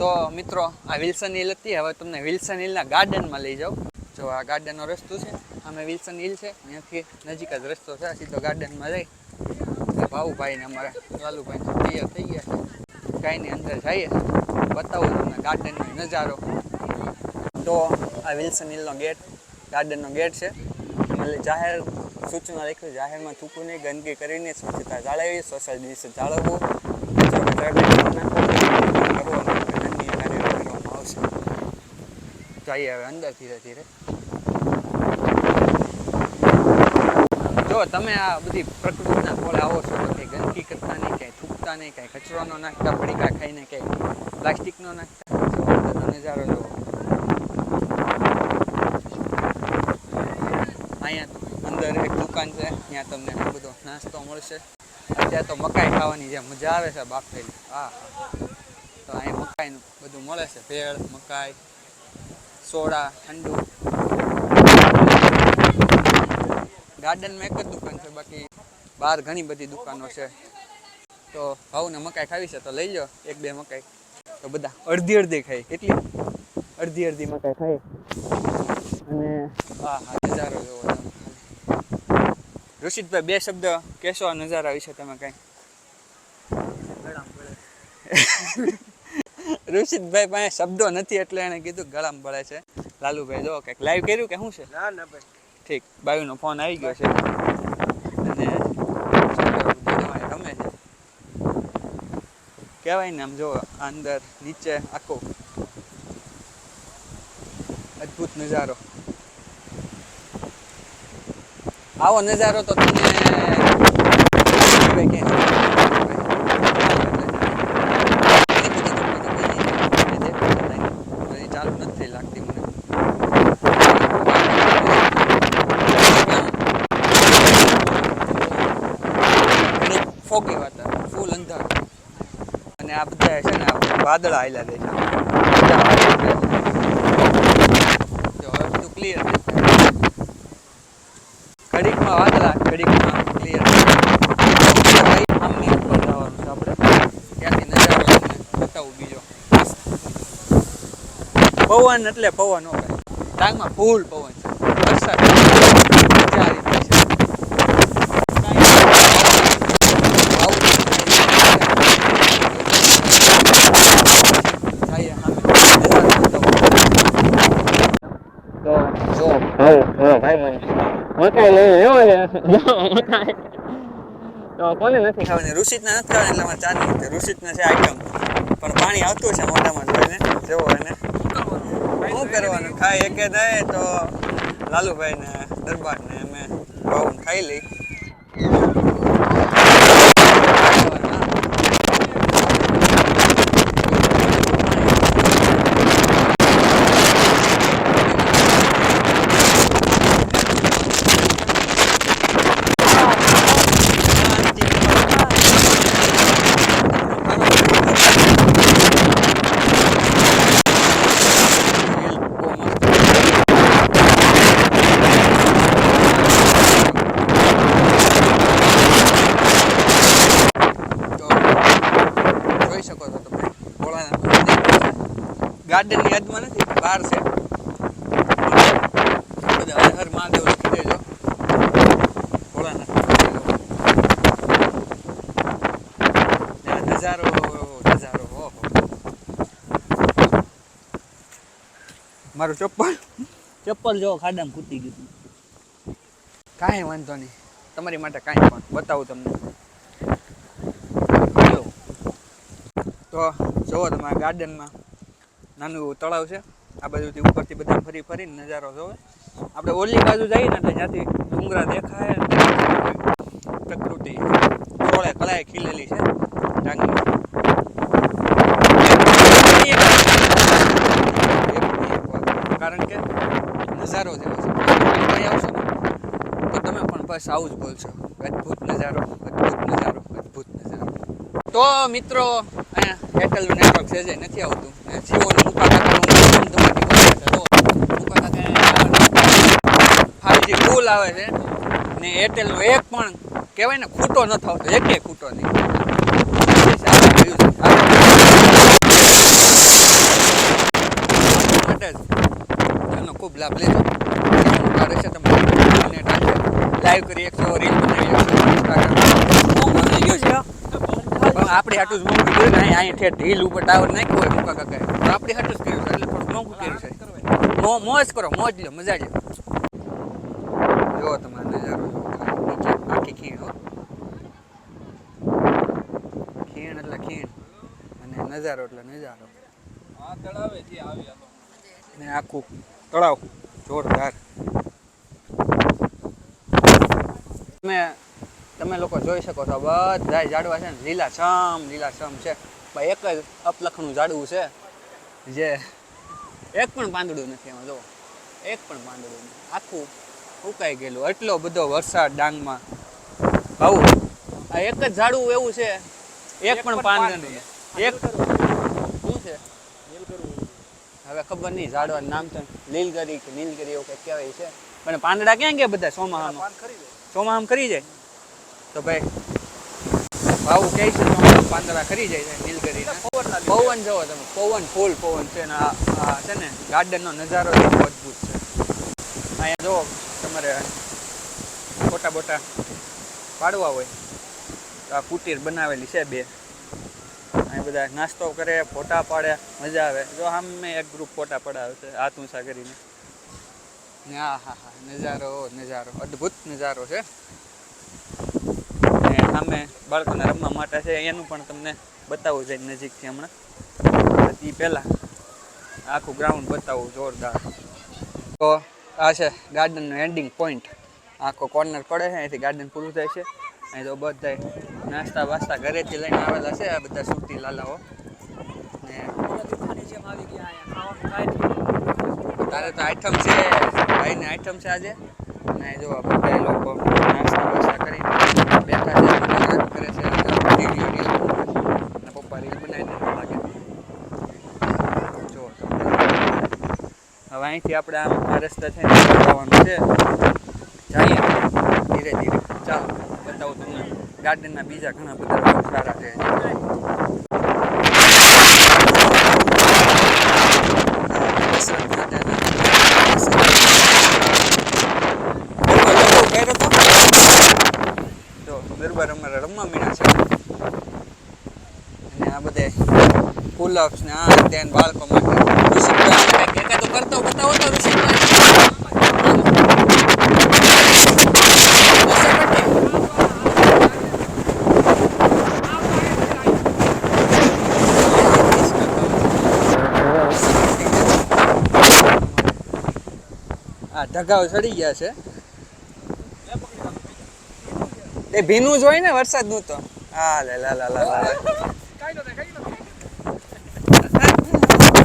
તો મિત્રો, આ વિલ્સન હિલ હતી. હવે તમને વિલ્સન હિલના ગાર્ડનમાં લઈ જાઉં. જો આ ગાર્ડનનો રસ્તો છે અમે વિલ્સન હિલ છે. અહીંયાથી નજીક જ રસ્તો છે સીધો ગાર્ડનમાં જઈ ભાવુભાઈ ને અમારા લાલુભાઈ તૈયાર થઈ ગયા છે. ગાયની અંદર જઈએ. બતાવું તમને ગાર્ડનનો નજારો. તો આ વિલ્સન હિલનો ગેટ, ગાર્ડનનો ગેટ છે. જાહેર સૂચના લખ્યું, જાહેરમાં થૂકવું નહીં, ગંદકી કરીને સ્વચ્છતા જાળવી, સોશિયલ ડિસ્ટન્સ જાળવવું. જઈએ હવે અંદર ધીરે ધીરે. જો તમે આ બધી પ્રકૃતિના ખોળે આવો છો, તો કંઈ ગંદકી કરતા નહીં ક્યાંય થૂકતા નહીં, કાંઈ કચરો ન નાખતા, પડીકા ખાઈને ક્યાંય પ્લાસ્ટિક ન નાખતા નજારો જુઓ અહીંયા અંદર એક દુકાન છે, ત્યાં તમને બધો નાસ્તો મળશે. અત્યારે તો મકાઈ ખાવાની જે મજા આવે છે, બાફેલી. હા. તો અહીંયા મકાઈનું બધું મળે છે, ભેળ, મકાઈ. સોડા, ઠંડુ. ગાર્ડનમાં એક જ દુકાન છે, બાકી બહાર ઘણી બધી દુકાનો છે. તો ભાવને મકાઈ ખાવી છે, તો લઈ લો એક બે મકાઈ. તો બધા અડધી અડધી ખાઈ કેટલી? અડધી અડધી મકાઈ ખાઈ અને હા હા નજારો જોવો તમે ઋષિતભાઈ બે શબ્દ કહેશો, આ નજારા વિશે તમે કઈ? ઋષિતભાઈ પાસે શબ્દો નથી એટલે એને કીધું ગળામાં પડે છે. લાલુભાઈ જો કંઈક લાઈવ કર્યું કે શું છે? ના ના ભાઈ. ઠીક બાયુનો ફોન આવી ગયો છે. અને રમે છે. કહેવાય ને આમ જો અંદર નીચે આખો. અદ્ભુત નજારો. આવો નજારો તો તમને કહેવાય કે હજી ચાલુ નથી થઈ લાગતી મને ઘણી ફોગી વાતાવરણ ફૂલ અંધારું અને આ બધા છે ને વાદળા આવેલા દે છે. બધા વાદળા છે. જો હવે બધું ક્લિયર ઘડીકમાં વાદળા, ઘડીકમાં ક્લિયર બીજો. પવન એટલે પવન હો ટાંગમાં ફૂલ પવન છે મજા આવી ગઈ છે કોને નથી ખાવાની ઋષિતના નથી ખાવાની એટલે અમારે ચાર નથી ઋષિતના છે આઈટમ પણ પાણી આવતું છે મોઢામાં જોઈને જેવો એને શું કરવાનું ખાઈ એકે થાય તો લાલુભાઈ ને દરબાર ને અમે ભાવ ખાઈ લઈ તો જોઈ શકો છો તમે ભોળાનાથ ગાર્ડનની યાદમાં નથી બહાર છે. બધા હર મહાદેવ લખી દેજો ભોળાનાથ નજારો નજારો ઓહો મારું ચપ્પલ? ચપ્પલ જો ખાડામાં કૂદી ગયું કાંઈ વાંધો નહીં. તમારી માટે કાંઈ પણ. બતાવું તમને. તો જુઓ તમારા ગાર્ડનમાં. નાનું એવું તળાવ છે. આ બાજુથી ઉપરથી બધા ફરી ફરીને નજારો જોવે. આપણે ઓલી બાજુ જઈએ ને એટલે ત્યાંથી ડુંગરા દેખાય પ્રકૃતિ સોળે કળાએ ખીલેલી છે. કારણ કે નજારો જેવો છે. આવશો તમે પણ બસ આવું જ બોલશો. અદ્ભુત નજારો અદ્ભુત નજારો અદ્ભુત નજારો. તો મિત્રો, અહીંયા એરટેલનું નેટવર્ક છે જે નથી આવતું. જીઓને ફૂલ આવે છે ને એરટેલનો એક પણ કહેવાય ને ખૂટો ન થતો, એક ખૂટો નહીં. આનો ખૂબ લાભ લેજો. રહેશે લાઈવ કરી એકસો રીલ બનાવી ઇન્સ્ટાગ્રામ આપણી હાટું જ મોંઘું કર્યું ને અહીં ઠેર ઢીલ ઉપર ટાવર નાખ્યો હોય મૂકા કાકા આપણી હાટું જ કર્યું એટલે થોડું મોંઘું કર્યું છે. મો મોજ કરો, મોજ લો મજા જ જો તમારે નજારો. નીચે આખી ખીણ, હો. ખીણ એટલે ખીણ. અને નજારો એટલે નજારો. ને આખું તળાવ. જોરદાર. તમે તમે લોકો જોઈ શકો છો બધા ઝાડવા છે ને લીલાછમ લીલાછમ છે. ભાઈ એક જ અપલખનું ઝાડવું છે જે એક પણ પાંદડું નથી એમાં જો. એક પણ પાંદડું નથી. આખું ઉકાઈ ગયેલું. એટલો બધો વરસાદ ડાંગમાં. આવું. આ એક જ ઝાડવું એવું છે એક પણ પાંદડું એક શું છે? હવે ખબર નહીં ઝાડવાનું નામ તો લીલગરી કે નીલગરી એવું કંઈક કહેવાય છે. પણ પાંદડા ક્યાં ગયા બધા? સોમાહામાં. સોમાહામ કરી જાય? તો ભાઈ ભાવ કહે છે સોમાહામ પાંદડા ખરી જાય છે નીલગરી પવન જવો તમે પવન ફૂલ પવન છે ને આ છે ને ગાર્ડનનો નજારો એટલો અદ્ભુત છે. અહીંયા જો તમારે ફોટા બોટા પાડવા હોય તો આ કુટીર બનાવેલી છે બે. અહીં બધા નાસ્તો કરે ફોટા પાડે મજા આવે. જો આમ મેં એક ગ્રુપ ફોટા પડાવે છે હાથ ઊંચા કરીને આ હા હા નજારો નજારો અદ્ભુત નજારો છે. સામે બાળકોને રમવા માટે છે. એનું પણ તમને બતાવવું છે નજીકથી હમણાં. એ પહેલાં આખું ગ્રાઉન્ડ બતાવવું જોરદાર. તો આ છે ગાર્ડનનો એન્ડિંગ પોઈન્ટ આખો કોર્નર પડે છે, અહીંથી ગાર્ડન પૂરું થાય છે. અહીં તો બધા નાસ્તા વાસ્તા ઘરેથી લઈને આવેલા છે, આ બધા સુરતી લાલાઓ. ને તારે તો આઈટમ છે, ભાઈને આઈટમ છે આજે. અને જો બધા લોકો નાસ્તા વાસ્તા કરી હવે અહીંથી આપણે આમ આ રસ્તા છે જવાનું જઈએ. ધીરે ધીરે. ચાલો, બતાવું તમને. ગાર્ડનના બીજા ઘણા બધા સારા છે. રમવા મીણા છે. અને આ બધે પુલઅપ્સ ને આ તે ને બાળકો માટે ઋષિકભાઈ કરતો બતાવો તો ઋષિકભાઈ આ ઢગાવ ચડી ગયા છે. એ ભીનું જ હોય ને વરસાદનું તો. હા, લે, લા લા લા લા.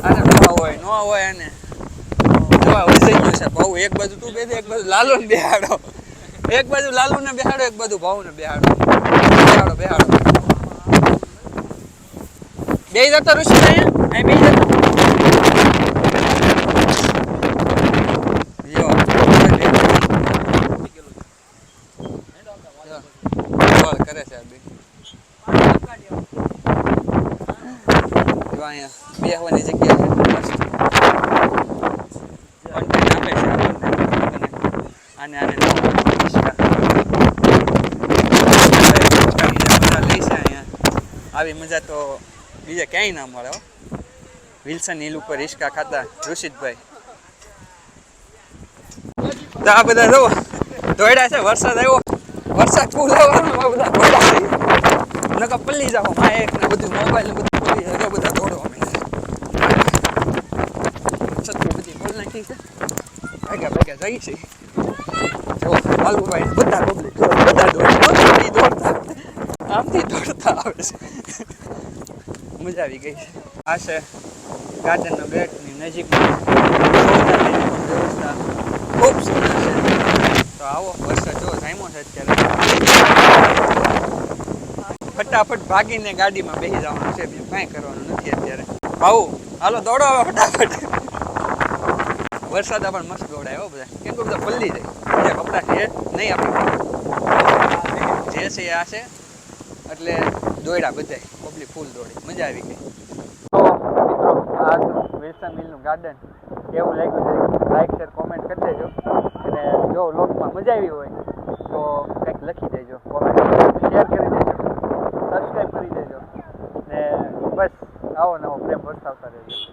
આને ન હોય, નો હોય અને જોવા વસાઈ ગયું છે? ભાવ એક બાજુ તું બેસે એક બાજુ લાલુ ને બેહાડો. એક બાજુ લાલુ ને બેહાડો, એક બાજુ ભાવ ને બેહાડો. બેહાડો બેહાડો. બે જતો ઋષિ અહીંયા અહીં બે જતો જો બોલ કરે છે આ બે જો અહીંયા બેહવાની જગ્યા છે મસ્ત Content આપે છે આપણને. આને આને નવું રિક્ષા. રિક્ષાની જે મજા લે છે અહીંયા આવી મજા તો બીજે ક્યાંય ના મળે વિલ્સન હિલ ઉપર રિક્ષા ખાતા ઋષિતભાઈ. તો આ બધા જો દોડ્યા છે, વરસાદ આવ્યો. વરસાદ ફૂલ આવવાનો આ બધા દોડ્યા છે. નકર પલ્લી જાઓ માઇક ને બધું મોબાઈલ ને બધું પલ્લી જાય બધા દોડો અમે. છત્રી બધી ખોલ નાખી છે. ભાગ્યા ભાગ્યા જઈ છે. જો લાલુભાઈ બધા પબ્લિક બધા દોડતા આમથી દોડતા આવે છે. મજા આવી ગઈ છે. આ છે ગાર્ડનનો ગેટની નજીકમાં ખૂબ સુંદર છે. તો આવો, વરસાદ જો જામ્યો છે અત્યારે. ફટાફટ ભાગીને ગાડીમાં બેસી જવાનું છે. કાંઈ કરવાનું નથી અત્યારે. ભાઉ હાલો, દોડો હવે ફટાફટ. વરસાદ પણ મસ્ત દોડાય હો બધા. કેમ કે બધા પલ્લી જાય. કપડા છે નહીં આપણે. જે છે આ છે. એટલે દોડ્યા બધાય પબ્લિક ફૂલ દોડી મજા આવી ગઈ. મિત્રો આ વિલ્સન મિલનું ગાર્ડન કેવું લાગ્યું છે? લાઈક શેર કોમેન્ટ કરી દેજો. અને જો લોકમાં મજા આવી હોય, તો કંઈક લખી દેજો. કોમેન્ટ શેર કરી દેજો. સબસ્ક્રાઈબ કરી દેજો. ને બસ, આવો નવો પ્રેમ વરસાવતા રહેજો.